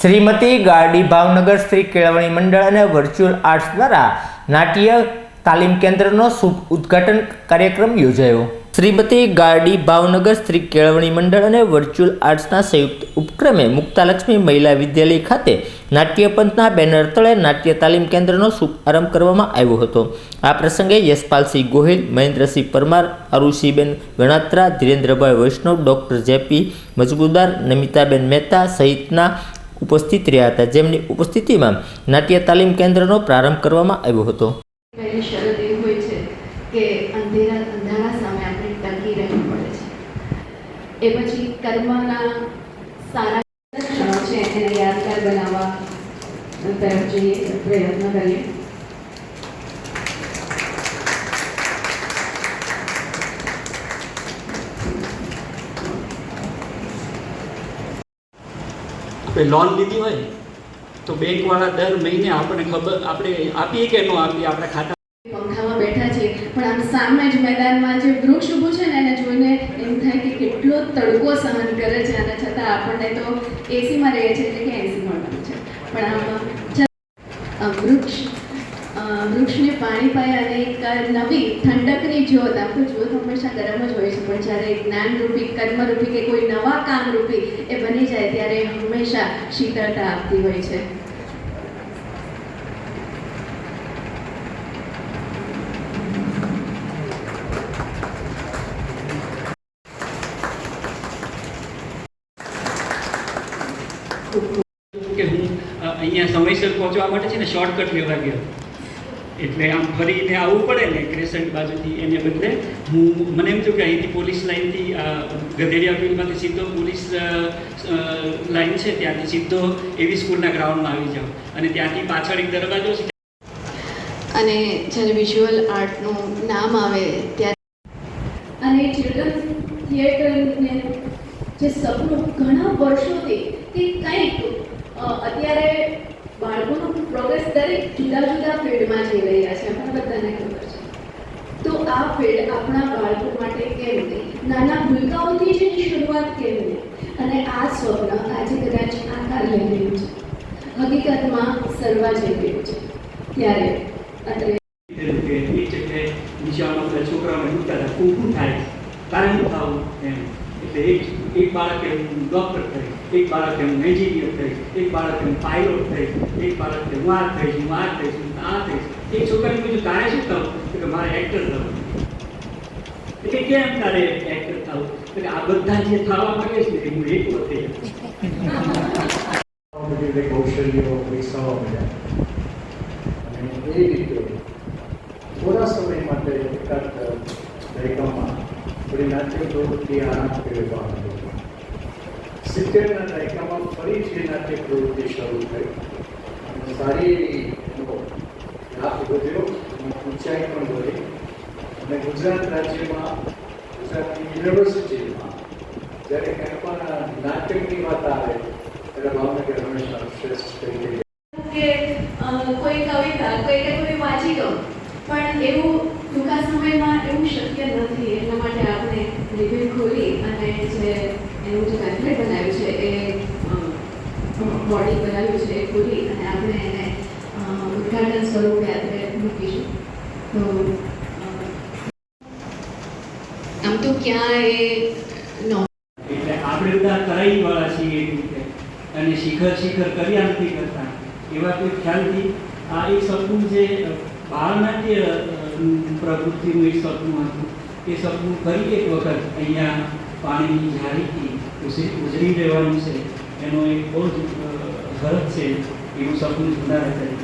શ્રીમતી ગાર્ડી ભાવનગર શ્રી કેળવણી મંડળ અને વર્ચ્યુઅલ આર્ટ્સ દ્વારા નાટ્ય તાલીમ કેન્દ્રનો શુભ ઉદ્ઘાટન કાર્યક્રમ યોજાયો. શ્રીમતી ગાર્ડી ભાવનગર શ્રી કેળવણી મંડળ અને વર્ચ્યુઅલ આર્ટ્સના સંયુક્ત ઉપક્રમે મુક્તાલક્ષ્મી મહિલા વિદ્યાલય ખાતે નાટ્ય પંથના બેનર તળે નાટ્ય તાલીમ કેન્દ્રનો શુભારંભ કરવામાં આવ્યો હતો. આ પ્રસંગે યશપાલસિંહ ગોહિલ, મહેન્દ્રસિંહ પરમાર, અરુષિબેન ગણાત્રા, ધીરેન્દ્રભાઈ વૈષ્ણવ, ડૉક્ટર જેપી મજબૂદાર નમિતાબેન મહેતા સહિતના ઉપસ્થિત રહ્યા હતા. જેમની ઉપસ્થિતિમાં નાટ્ય તાલીમ કેન્દ્રનો પ્રારંભ કરવામાં આવ્યો હતો. એ પછી કર્મના સારા ક્ષણો છે, એને યાદગાર બનાવવા તરફ જઈએ, પ્રયત્ન કરીએ. આપણે લોન લીધી હોય, તો બેંકવાળા દર મહિને આપણને ખબર, આપણે આપીએ કે ન આપીએ, આપણા ખાતા પંખામાં બેઠા છીએ પણ આમ સામે જ મેદાનમાં જે વૃક્ષ ઊભું છે ને, એને જોઈને એમ થાય કે કેટલો તડકો સહન કરે છે. અને છતાં આપણને તો એસીમાં રહીએ છીએ એટલે કે એસી મળવાનું છે. પણ આમ છ- વૃક્ષને પાણી પાય અને એક નવી ઠંડકની જ્યોત આખું જ્યોત હંમેશા ગરમ જ હોય છે. પણ જ્યારે જ્ઞાનરૂપી, કર્મરૂપી કે કોઈ નવા કામરૂપી એ બની જાય ત્યારે હંમેશા શીતળતા આપતી હોય છે. કે હું અહીંયા સમયસર પહોંચવા માટે છે ને શોર્ટકટ લેવા ગયો. એટલે આમ ફરીને આવવું પડે ને ક્રેસન્ટ બાજુથી એને બદલે હું મને એમ થયું કે અહીંથી પોલીસ લાઇનથી ગધેડિયા ફિલ્ડમાંથી સીધો પોલીસ લાઇન છે ત્યાંથી સીધો એવી સ્કૂલના ગ્રાઉન્ડમાં આવી જાઉં. અને ત્યાંથી પાછળ એક દરવાજો છે. અને જ્યારે વિઝ્યુઅલ આર્ટનું નામ આવે ત્યારે અને ચિલ્ડ્રન થિયેટરને જે સપનું ઘણા વર્ષોથી તે કંઈક અત્યારે બાળકોનું પ્રોગ્રેસ દરેક જુદા જુદા ફિલ્ડમાં જઈ રહ્યા છે આપણને બધાને ખબર છે. તો આ ફિલ્ડ આપણા બાળકો માટે કેમ નહીં નાના ભૂલકાઓથી જ એની શરૂઆત કેમ નહીં અને આ સ્વપ્ન આજે કદાચ આકાર લઈ રહ્યું છે. હકીકતમાં સર્વા જઈ રહ્યું છે. ત્યારે કે નિશાળમાં બધા છોકરાઓને મૂકતા હતા, કુકુ થાય. કારણ શું એમ? એટલે એક બાળકે હું ડૉક્ટર થઈ, એક બાળકે હું એન્જિનિયર થઈ, એક બાળકે હું પાયલોટ થઈ, એક બાળકે હું આ થઈશ હું આ થઈશ હું આ થઈશ એક છોકરાને બીજું તારે શું થવું? તો કે, મારે એક્ટર થવું. એટલે કેમ તારે એક્ટર થવું. એટલે આ બધા જે થવા માંગે છે એ હું એક રીતે કૌશલ્યો વિકસાવવા અને એ રીતે થોડા સમય માટે એકાદ દાયકામાં થોડી નાટ્ય પ્રવૃત્તિ આરામ કરવા સિત્તેરના દાયકામાં ફરીથી નાટ્ય પ્રવૃત્તિ શરૂ થઈ. સારી એવી લાભ વધ્યો અને ઊંચાઈ પણ વધી. અને ગુજરાત રાજ્યમાં, ગુજરાતની યુનિવર્સિટીમાં, જ્યારે કંઈ નાટકની વાત આવે, ત્યારે ભાવનગર હંમેશા શ્રેષ્ઠ થઈ કે કોઈ કવિતા, કોઈ કોઈ વાંચી દો પણ એવું ટૂંકા સમયમાં એવું શક્ય નથી એટલા માટે આપણે રિવ્યુ ખોલી અને જે એનું જે પેમ્પલેટ બનાવ્યું છે એ બોડી બનાવ્યું છે એ પૂરી અને આપણે એને ઉદઘાટન સ્વરૂપે આપણે મૂકીશું. તો આમ તો ક્યાં એ એટલે આપણે બધા કરાઈ વાળા છીએ એક રીતે. અને શિખર શિખર કર્યા નથી કરતા. એવા કોઈ ખ્યાલથી આ એક સપનું જે બહારના જે પ્રવૃત્તિનું એક સપનું હતું. એ સપનું ફરી એક વખત અહીંયા પાણીની જાળીથી ઉસે, ઉજળી રહેવાનું છે. એનો એક બહુ જ ગરજ છે. એવું સપનું જુદા હતા